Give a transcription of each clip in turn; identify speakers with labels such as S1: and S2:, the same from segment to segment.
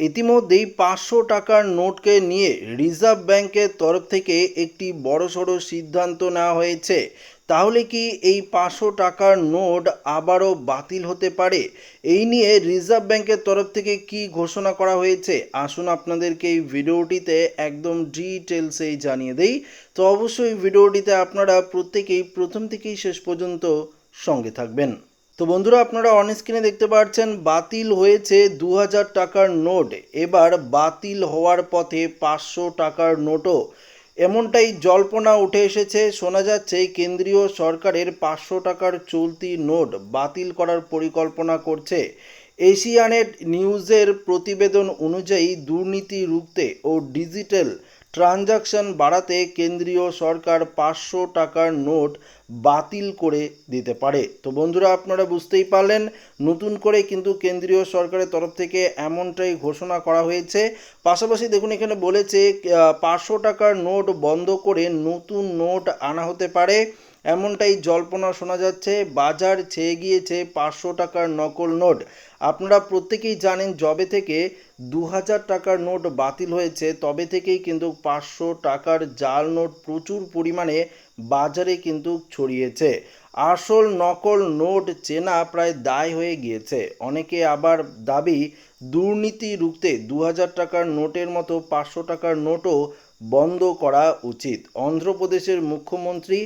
S1: ইতিমধ্যেই পাঁচশো টাকার নোটকে নিয়ে রিজার্ভ ব্যাংকের তরফ থেকে একটি বড়সড় সিদ্ধান্ত নেওয়া হয়েছে। তাহলে কি এই পাঁচশো টাকার নোট আবারও বাতিল হতে পারে? এই নিয়ে রিজার্ভ ব্যাংকের তরফ থেকে কি ঘোষণা করা হয়েছে? আসুন আপনাদেরকে এই ভিডিওটিতে একদম ডিটেলসেই জানিয়ে দেই। তো অবশ্যই ভিডিওটিতে আপনারা প্রত্যেকেই প্রথম থেকেই শেষ পর্যন্ত সঙ্গে থাকবেন। তো বন্ধুরা, আপনারা অন স্ক্রিনে দেখতে পাচ্ছেন, বাতিল হয়েছে দু হাজার টাকার নোট। এবার বাতিল হওয়ার পথে পাঁচশো টাকার নোটও। এমনটাই জল্পনা উঠে এসেছে, শোনা যাচ্ছে কেন্দ্রীয় সরকারের পাঁচশো টাকার চলতি নোট বাতিল করার পরিকল্পনা করছে। এশিয়ানেট নিউজের প্রতিবেদন অনুযায়ী দুর্নীতি রুখতে ও ডিজিটাল ট্রানজাকশন বাড়াতে কেন্দ্রীয় সরকার পাঁচশো টাকার নোট বাতিল করে দিতে পারে। তো বন্ধুরা, আপনারা বুঝতেই পারলেন, নতুন করে কিন্তু কেন্দ্রীয় সরকারের তরফ থেকে এমনটাই ঘোষণা করা হয়েছে। পাশাপাশি দেখুন, এখানে বলেছে পাঁচশো টাকার নোট বন্ধ করে নতুন নোট আনা হতে পারে। এমনটাই জল্পনা শোনা যাচ্ছে। বাজার ছেয়ে গিয়েছে পাঁচশো টাকার নকল নোট। আপনারা প্রত্যেকেই জানেন জবে থেকে দু হাজার টাকার নোট বাতিল হয়েছে, তবে থেকেই কিন্তু পাঁচশো টাকার জাল নোট প্রচুর পরিমাণে বাজারে কিন্তু ছড়িয়েছে। আসল নকল নোট চেনা প্রায় দায় হয়ে গিয়েছে। অনেকে আবার দাবি, দুর্নীতি রুখতে দু হাজার টাকার নোটের মতো পাঁচশো টাকার নোটও বন্ধ করা উচিত। অন্ধ্রপ্রদেশের মুখ্যমন্ত্রী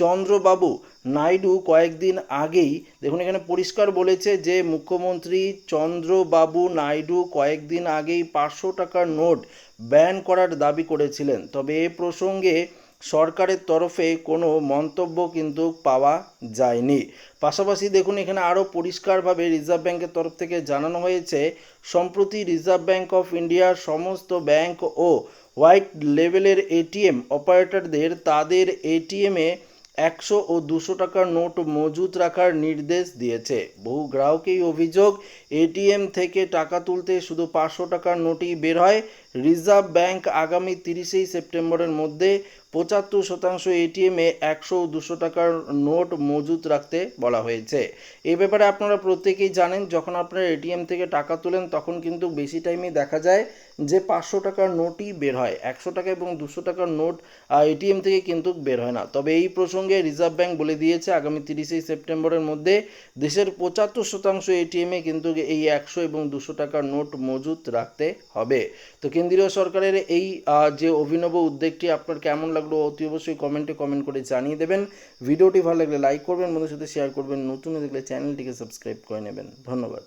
S1: চন্দ্রবাবু নাইডু কয়েকদিন আগেই, দেখুন এখানে পরিষ্কার বলেছে যে মুখ্যমন্ত্রী চন্দ্রবাবু নাইডু কয়েকদিন আগেই পাঁচশো টাকার নোট ব্যান করার দাবি করেছিলেন। তবে এ প্রসঙ্গে সরকারের তরফে কোনো মন্তব্য কিন্তু পাওয়া যায়নি। পাশাপাশি দেখুন এখানে আরও পরিষ্কারভাবে রিজার্ভ ব্যাংকের তরফ থেকে জানানো হয়েছে, সম্প্রতি রিজার্ভ ব্যাংক অফ ইন্ডিয়ার সমস্ত ব্যাংক ও হোয়াইট লেভেলের এটিএম অপারেটরদের তাদের এটিএমে একশো ও দুশো টাকার নোট মজুত রাখার নির্দেশ দিয়েছে। বহু গ্রাহকেই অভিযোগ, এটিএম থেকে টাকা তুলতে শুধু পাঁচশো টাকার নোটই বের হয় রিজার্ভ ব্যাংক আগামী তিরিশেই সেপ্টেম্বরের মধ্যে পঁচাত্তর শতাংশ এটিএমে একশো দুশো টাকার নোট মজুত রাখতে বলা হয়েছে। এই ব্যাপারে আপনারা প্রত্যেকেই জানেন, যখন আপনারা এটিএম থেকে টাকা তোলেন, তখন কিন্তু বেশি টাইমে দেখা যায় যে পাঁচশো টাকার নোটই বের হয়। একশো টাকা এবং দুশো টাকার নোট এটিএম থেকে কিন্তু বের হয় না। তবে এই প্রসঙ্গে রিজার্ভ ব্যাংক বলে দিয়েছে, আগামী তিরিশেই সেপ্টেম্বরের মধ্যে দেশের পঁচাত্তর শতাংশ এটিএমে কিন্তু এই একশো এবং দুশো টাকার নোট মজুত রাখতে হবে। তো কেন্দ্রীয় সরকারের এই যে অভিনব উদ্যোগটি আপনার কেমন লাগল অতি অবশ্যই কমেন্টে কমেন্ট করে জানিয়ে দেবেন। ভিডিওটি ভালো লাগলে লাইক করবেন বন্ধুর সাথে শেয়ার করবেন। নতুন দেখলে চ্যানেলটিকে সাবস্ক্রাইব করে নেবেন। ধন্যবাদ।